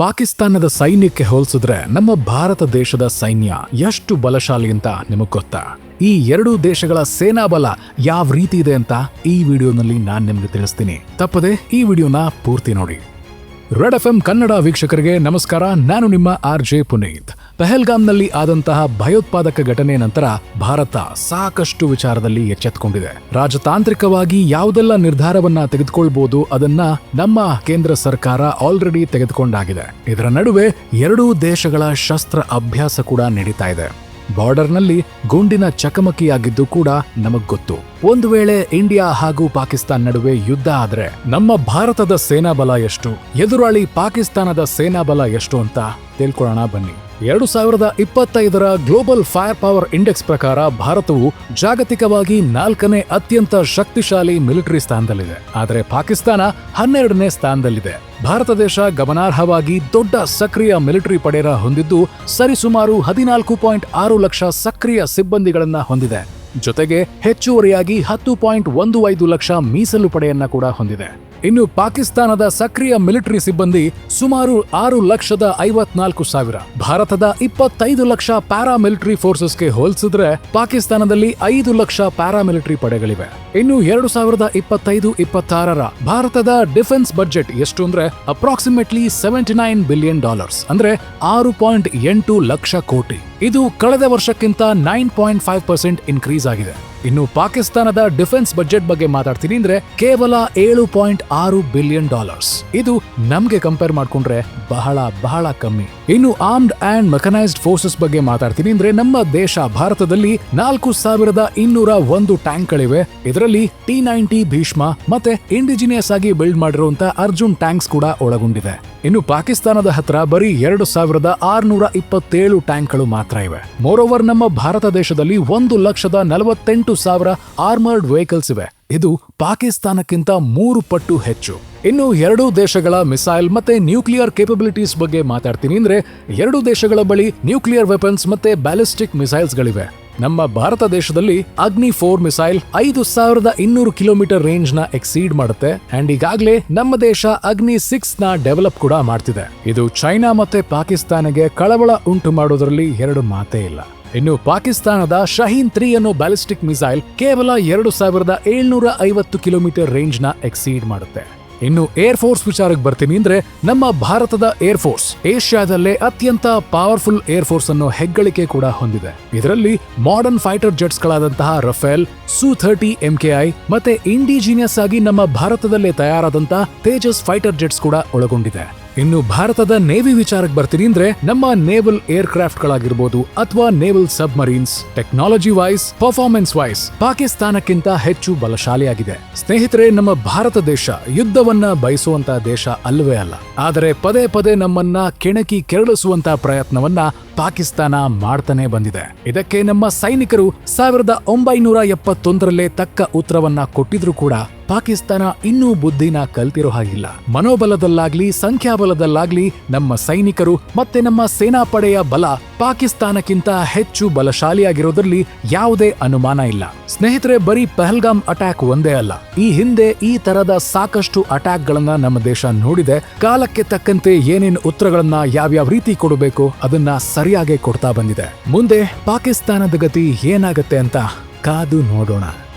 ಪಾಕಿಸ್ತಾನದ ಸೈನ್ಯಕ್ಕೆ ಹೋಲಿಸಿದ್ರೆ ನಮ್ಮ ಭಾರತ ದೇಶದ ಸೈನ್ಯ ಎಷ್ಟು ಬಲಶಾಲಿ ಅಂತ ನಿಮಗೆ ಗೊತ್ತಾ? ಈ ಎರಡೂ ದೇಶಗಳ ಸೇನಾ ಬಲ ಯಾವ ರೀತಿ ಇದೆ ಅಂತ ಈ ವಿಡಿಯೋನಲ್ಲಿ ನಾನು ನಿಮಗೆ ತಿಳಿಸ್ತೀನಿ. ತಪ್ಪದೆ ಈ ವಿಡಿಯೋನ ಪೂರ್ತಿ ನೋಡಿ. ರೆಡ್ ಎಫ್ ಎಂ ಕನ್ನಡ ವೀಕ್ಷಕರಿಗೆ ನಮಸ್ಕಾರ. ನಾನು ನಿಮ್ಮ ಆರ್ ಜೆ ಪುನೀತ್. ಪೆಹಲ್ಗಾಮ್ನಲ್ಲಿ ಆದಂತಹ ಭಯೋತ್ಪಾದಕ ಘಟನೆ ನಂತರ ಭಾರತ ಸಾಕಷ್ಟು ವಿಚಾರದಲ್ಲಿ ಎಚ್ಚೆತ್ತುಕೊಂಡಿದೆ ರಾಜತಾಂತ್ರಿಕವಾಗಿ ಯಾವುದೆಲ್ಲ ನಿರ್ಧಾರವನ್ನ ತೆಗೆದುಕೊಳ್ಬಹುದು ಅದನ್ನ ನಮ್ಮ ಕೇಂದ್ರ ಸರ್ಕಾರ ಆಲ್ರೆಡಿ ತೆಗೆದುಕೊಂಡಾಗಿದೆ. ಇದರ ನಡುವೆ ಎರಡೂ ದೇಶಗಳ ಶಸ್ತ್ರ ಅಭ್ಯಾಸ ಕೂಡ ನಡೀತಾ ಇದೆ. ಬಾರ್ಡರ್ನಲ್ಲಿ ಗುಂಡಿನ ಚಕಮಕಿಯಾಗಿದ್ದು ಕೂಡ ನಮಗ್ ಗೊತ್ತು. ಒಂದು ವೇಳೆ ಇಂಡಿಯಾ ಹಾಗೂ ಪಾಕಿಸ್ತಾನ್ ನಡುವೆ ಯುದ್ಧ ಆದ್ರೆ ನಮ್ಮ ಭಾರತದ ಸೇನಾ ಬಲ ಎಷ್ಟು? ಎದುರಾಳಿ ಪಾಕಿಸ್ತಾನದ ಸೇನಾ ಬಲ ಎಷ್ಟು ಅಂತ ತಿಳ್ಕೊಳ್ಳೋಣ ಬನ್ನಿ. ಎರಡು ಸಾವಿರದ ಇಪ್ಪತ್ತೈದರ ಗ್ಲೋಬಲ್ ಫೈರ್ ಪವರ್ ಇಂಡೆಕ್ಸ್ ಪ್ರಕಾರ ಭಾರತವು ಜಾಗತಿಕವಾಗಿ ನಾಲ್ಕನೇ ಅತ್ಯಂತ ಶಕ್ತಿಶಾಲಿ ಮಿಲಿಟರಿ ಸ್ಥಾನದಲ್ಲಿದೆ. ಆದರೆ ಪಾಕಿಸ್ತಾನ ಹನ್ನೆರಡನೇ ಸ್ಥಾನದಲ್ಲಿದೆ. ಭಾರತ ದೇಶ ಗಮನಾರ್ಹವಾಗಿ ದೊಡ್ಡ ಸಕ್ರಿಯ ಮಿಲಿಟರಿ ಪಡೆರ ಹೊಂದಿದ್ದು, ಸರಿಸುಮಾರು ಹದಿನಾಲ್ಕು ಪಾಯಿಂಟ್ ಆರು ಲಕ್ಷ ಸಕ್ರಿಯ ಸಿಬ್ಬಂದಿಗಳನ್ನ ಹೊಂದಿದೆ. ಜೊತೆಗೆ ಹೆಚ್ಚುವರಿಯಾಗಿ ಹತ್ತು ಪಾಯಿಂಟ್ ಒಂದು ಐದು ಲಕ್ಷ ಮೀಸಲು ಪಡೆಯನ್ನ ಕೂಡ ಹೊಂದಿದೆ. ಇನ್ನು ಪಾಕಿಸ್ತಾನದ ಸಕ್ರಿಯ ಮಿಲಿಟರಿ ಸಿಬ್ಬಂದಿ ಸುಮಾರು ಆರು ಲಕ್ಷದ ಐವತ್ನಾಲ್ಕು ಸಾವಿರ. ಭಾರತದ ಇಪ್ಪತ್ತೈದು ಲಕ್ಷ ಪ್ಯಾರಾ ಮಿಲಿಟರಿ ಫೋರ್ಸಸ್ಗೆ ಹೋಲಿಸಿದ್ರೆ ಪಾಕಿಸ್ತಾನದಲ್ಲಿ ಐದು ಲಕ್ಷ ಪ್ಯಾರಾ ಮಿಲಿಟರಿ ಪಡೆಗಳಿವೆ. ಇನ್ನು ಎರಡು ಸಾವಿರದ ಇಪ್ಪತ್ತೈದು, ಇಪ್ಪತ್ತಾರರ ಭಾರತದ ಡಿಫೆನ್ಸ್ ಬಜೆಟ್ ಎಷ್ಟು ಅಂದ್ರೆ approximately seventy nine billion dollars, ಅಂದ್ರೆ ಆರು ಪಾಯಿಂಟ್ ಎಂಟು ಲಕ್ಷ ಕೋಟಿ. ಇದು ಕಳೆದ ವರ್ಷಕ್ಕಿಂತ nine point five percent increase ಆಗಿದೆ. ಇನ್ನು ಪಾಕಿಸ್ತಾನದ ಡಿಫೆನ್ಸ್ ಬಜೆಟ್ ಬಗ್ಗೆ ಮಾತಾಡ್ತೀನಿ ಅಂದ್ರೆ ಕೇವಲ ಏಳು ಪಾಯಿಂಟ್ ಆರು ಬಿಲಿಯನ್ ಡಾಲರ್ಸ್. ಇದು ನಮ್ಗೆ ಕಂಪೇರ್ ಮಾಡ್ಕೊಂಡ್ರೆ ಬಹಳ ಬಹಳ ಕಮ್ಮಿ. ಇನ್ನು ಆರ್ಮ್ಡ್ ಅಂಡ್ ಮೆಕನೈಸ್ಡ್ ಫೋರ್ಸಸ್ ಬಗ್ಗೆ ಮಾತಾಡ್ತೀನಿ ಅಂದ್ರೆ ನಮ್ಮ ದೇಶ ಭಾರತದಲ್ಲಿ ನಾಲ್ಕು ಸಾವಿರದ ಇನ್ನೂರ ಒಂದು ಟ್ಯಾಂಕ್ಗಳಿವೆ ಇದರಲ್ಲಿ ಟಿ ನೈಂಟಿ ಭೀಷ್ಮ ಮತ್ತೆ ಇಂಡಿಜಿನಿಯಸ್ ಆಗಿ ಬಿಲ್ಡ್ ಮಾಡಿರುವಂತ ಅರ್ಜುನ್ ಟ್ಯಾಂಕ್ಸ್ ಕೂಡ ಒಳಗೊಂಡಿದೆ. ಇನ್ನು ಪಾಕಿಸ್ತಾನದ ಹತ್ರ ಬರೀ ಎರಡು ಸಾವಿರದ ಆರ್ನೂರ ಇಪ್ಪತ್ತೇಳು ಟ್ಯಾಂಕ್ಗಳು ಮಾತ್ರ ಇವೆ. ಮೋರೋವರ್ ನಮ್ಮ ಭಾರತ ದೇಶದಲ್ಲಿ ಒಂದು ಲಕ್ಷದ ನಲವತ್ತೆಂಟು ಸಾವಿರ ಆರ್ಮರ್ಡ್ ವೆಹಿಕಲ್ಸ್ ಇವೆ. ಇದು ಪಾಕಿಸ್ತಾನಕ್ಕಿಂತ ಮೂರು ಪಟ್ಟು ಹೆಚ್ಚು. ಇನ್ನು ಎರಡೂ ದೇಶಗಳ ಮಿಸೈಲ್ ಮತ್ತೆ ನ್ಯೂಕ್ಲಿಯರ್ ಕೇಪಬಿಲಿಟೀಸ್ ಬಗ್ಗೆ ಮಾತಾಡ್ತೀನಿ ಅಂದ್ರೆ, ಎರಡೂ ದೇಶಗಳ ಬಳಿ ನ್ಯೂಕ್ಲಿಯರ್ ವೆಪನ್ಸ್ ಮತ್ತೆ ಬ್ಯಾಲಿಸ್ಟಿಕ್ ಮಿಸೈಲ್ಸ್ ಗಳಿವೆ. ನಮ್ಮ ಭಾರತ ದೇಶದಲ್ಲಿ ಅಗ್ನಿ ಫೋರ್ ಮಿಸೈಲ್ ಐದು ಸಾವಿರದ ಇನ್ನೂರು ಕಿಲೋಮೀಟರ್ ರೇಂಜ್ನ ಎಕ್ಸೀಡ್ ಮಾಡುತ್ತೆ. ಅಂಡ್ ಈಗಾಗಲೇ ನಮ್ಮ ದೇಶ ಅಗ್ನಿ ಸಿಕ್ಸ್ನ ಡೆವಲಪ್ ಕೂಡ ಮಾಡ್ತಿದೆ. ಇದು ಚೈನಾ ಮತ್ತೆ ಪಾಕಿಸ್ತಾನಗೆ ಕಳವಳ ಉಂಟು ಮಾಡೋದ್ರಲ್ಲಿ ಎರಡು ಮಾತೇ ಇಲ್ಲ. ಇನ್ನು ಪಾಕಿಸ್ತಾನದ ಶಹೀನ್ ತ್ರೀ ಅನ್ನೋ ಬ್ಯಾಲಿಸ್ಟಿಕ್ ಮಿಸೈಲ್ ಕೇವಲ ಎರಡು ಸಾವಿರದ ಏಳ್ನೂರ ಐವತ್ತು ಕಿಲೋಮೀಟರ್ ರೇಂಜ್ನ ಎಕ್ಸೀಡ್ ಮಾಡುತ್ತೆ. ಇನ್ನು ಏರ್ ಫೋರ್ಸ್ ವಿಚಾರಕ್ಕೆ ಬರ್ತೀನಿ ಅಂದ್ರೆ ನಮ್ಮ ಭಾರತದ ಏರ್ ಫೋರ್ಸ್ ಏಷ್ಯಾದಲ್ಲೇ ಅತ್ಯಂತ ಪವರ್ಫುಲ್ ಏರ್ ಫೋರ್ಸ್ ಅನ್ನು ಹೆಗ್ಗಳಿಕೆ ಕೂಡ ಹೊಂದಿದೆ. ಇದರಲ್ಲಿ ಮಾಡರ್ನ್ ಫೈಟರ್ ಜೆಟ್ಸ್ ಗಳಾದಂತಹ ರಫೇಲ್ ಸು ಥರ್ಟಿ ಎಂಕೆಐ ಮತ್ತೆ ಇಂಡಿಜಿನಿಯಸ್ ಆಗಿ ನಮ್ಮ ಭಾರತದಲ್ಲೇ ತಯಾರಾದಂತಹ ತೇಜಸ್ ಫೈಟರ್ ಜೆಟ್ಸ್ ಕೂಡ ಒಳಗೊಂಡಿದೆ. ಇನ್ನು ಭಾರತದ ನೇವಿ ವಿಚಾರಕ್ಕೆ ಬರ್ತೀನಿ ಅಂದ್ರೆ ನಮ್ಮ ನೇವಲ್ ಏರ್ ಕ್ರಾಫ್ಟ್ ಗಳಾಗಿರ್ಬೋದು ಅಥವಾ naval submarines, technology wise, performance wise ಪಾಕಿಸ್ತಾನಕ್ಕಿಂತ ಹೆಚ್ಚು ಬಲಶಾಲಿಯಾಗಿದೆ. ಸ್ನೇಹಿತರೆ, ನಮ್ಮ ಭಾರತ ದೇಶ ಯುದ್ಧವನ್ನ ಬಯಸುವಂತ ದೇಶ ಅಲ್ಲವೇ ಅಲ್ಲ. ಆದರೆ ಪದೇ ಪದೇ ನಮ್ಮನ್ನ ಕೆಣಕಿ ಕೆರಳಿಸುವಂತ ಪ್ರಯತ್ನವನ್ನ ಪಾಕಿಸ್ತಾನ ಮಾಡ್ತಾನೆ ಬಂದಿದೆ. ಇದಕ್ಕೆ ನಮ್ಮ ಸೈನಿಕರು ಸಾವಿರದ ಒಂಬೈನೂರ ಎಪ್ಪತ್ತೊಂದರಲ್ಲೇ ತಕ್ಕ ಉತ್ತರವನ್ನ ಕೊಟ್ಟಿದ್ರು ಕೂಡ ಪಾಕಿಸ್ತಾನ ಇನ್ನೂ ಬುದ್ಧಿನ ಕಲ್ತಿರೋ ಹಾಗಿಲ್ಲ. ಮನೋಬಲದಲ್ಲಾಗ್ಲಿ, ಸಂಖ್ಯಾಬಲದಲ್ಲಾಗ್ಲಿ ನಮ್ಮ ಸೈನಿಕರು ಮತ್ತೆ ನಮ್ಮ ಸೇನಾಪಡೆಯ ಬಲ ಪಾಕಿಸ್ತಾನಕ್ಕಿಂತ ಹೆಚ್ಚು ಬಲಶಾಲಿಯಾಗಿರೋದ್ರಲ್ಲಿ ಯಾವುದೇ ಅನುಮಾನ ಇಲ್ಲ. ಸ್ನೇಹಿತರೆ, ಬರೀ ಪಹಲ್ಗಾಮ್ ಅಟ್ಯಾಕ್ ಒಂದೇ ಅಲ್ಲ. ಈ ಹಿಂದೆ ಈ ತರದ ಸಾಕಷ್ಟು ಅಟ್ಯಾಕ್ ಗಳನ್ನ ನಮ್ಮ ದೇಶ ನೋಡಿದೆ. ಕಾಲಕ್ಕೆ ತಕ್ಕಂತೆ ಏನೇನು ಉತ್ತರಗಳನ್ನ ಯಾವ್ಯಾವ ರೀತಿ ಕೊಡಬೇಕು ಅದನ್ನ ಸರಿಯಾಗಿ ಕೊಡ್ತಾ ಬಂದಿದೆ. ಮುಂದೆ ಪಾಕಿಸ್ತಾನದ ಗತಿ ಏನಾಗತ್ತೆ ಅಂತ ಕಾದು ನೋಡೋಣ.